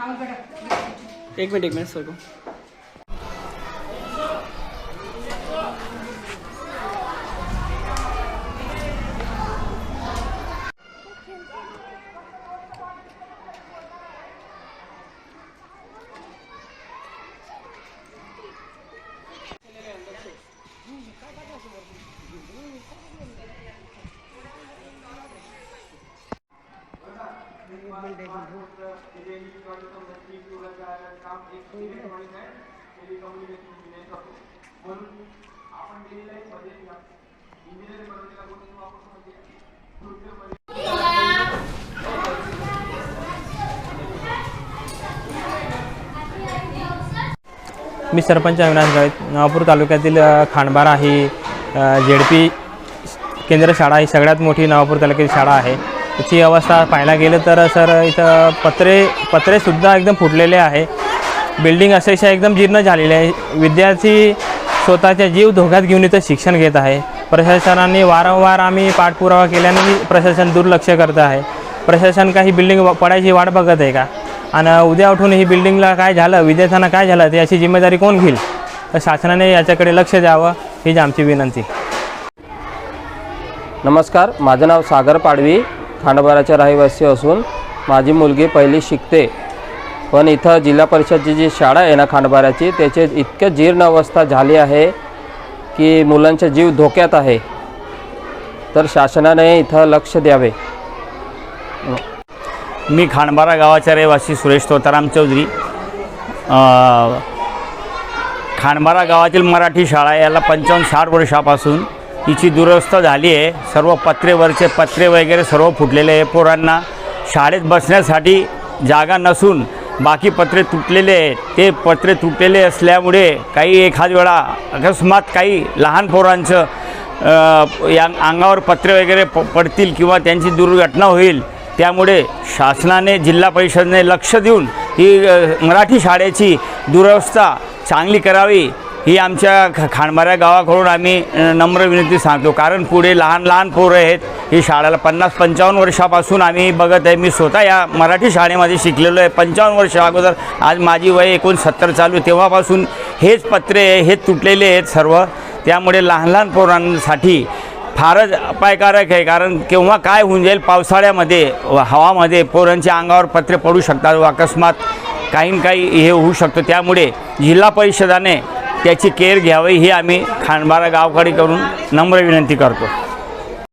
एक मिनट एक minute sir को. मी सरपंच अविनाश गावित नवापूर तालुक्यातील खांडबारा ही जेडपी केंद्र शाळा ही सगळ्यात मोठी नवापूर तालुक्याची शाळा आहे. याची अवस्था पाहायला गेलं तर सर इथं पत्रे पत्रेसुद्धा एकदम फुटलेले आहे. बिल्डिंग अक्षरशः एकदम जीर्ण झालेली आहे. विद्यार्थी स्वतःचा जीव धोक्यात घेऊन इथं शिक्षण घेत आहे. प्रशासनाने वारंवार आम्ही पाठपुरावा केल्याने प्रशासन दुर्लक्ष करत आहे. प्रशासन काही बिल्डिंग पडायची वाट बघत आहे का? आणि उद्या उठून ही बिल्डिंगला काय झालं विद्यार्थ्यांना काय झालं तर याची जिम्मेदारी कोण घेईल? तर शासनाने याच्याकडे लक्ष द्यावं हीच आमची विनंती. नमस्कार माझं नाव सागर पाडवी. खांडबाराचे रहिवासी असून माझी मुलगी पहिली शिकते. पण इथं जिल्हा परिषदची जी शाळा आहे ना खांडबाराची त्याचे इतकं जीर्ण अवस्था झाली आहे की मुलांचा जीव धोक्यात आहे. तर शासनाने इथं लक्ष द्यावे. मी खांडबारा गावाचा रहिवासी सुरेश तोताराम चौधरी. खांडबारा गावातील मराठी शाळा याला पंचावन्न साठ वर्षापासून हिची दुरवस्था झाली आहे. सर्व पत्रेवरचे पत्रे वगैरे सर्व फुटलेले आहे पोरांना. शाळेत बसण्यासाठी जागा नसून बाकी पत्रे तुटलेले आहेत. ते पत्रे तुटलेले असल्यामुळे काही एखाद वेळा अकस्मात काही लहान पोरांचं या अंगावर पत्रे वगैरे प पडतील किंवा त्यांची दुर्घटना होईल. त्यामुळे शासनाने जिल्हा परिषदेने लक्ष देऊन ही मराठी शाळेची दुरवस्था चांगली करावी. ही आमच्या ख खाणमाऱ्या गावाकडून आम्ही नम्र विनंती सांगतो. कारण पुढे लहान लहान पोरं आहेत. ही शाळेला पन्नास पंचावन्न वर्षापासून आम्ही बघत आहे. मी स्वतः या मराठी शाळेमध्ये शिकलेलो आहे. पंचावन्न वर्ष अगोदर आज माझी वय एकोणसत्तर चालू आहे. तेव्हापासून हेच पत्रे हे तुटलेले आहेत सर्व. त्यामुळे लहान लहान पोरांसाठी फारच अपायकारक आहे. कारण केव्हा काय होऊन जाईल पावसाळ्यामध्ये व हवामध्ये पोरांच्या अंगावर पत्रे पडू शकतात व अकस्मात काही काही हे होऊ शकतं. त्यामुळे जिल्हा परिषदाने त्याची केअर घ्यावी ही आम्ही खांडबारा गावकडे करून नम्र विनंती करतो.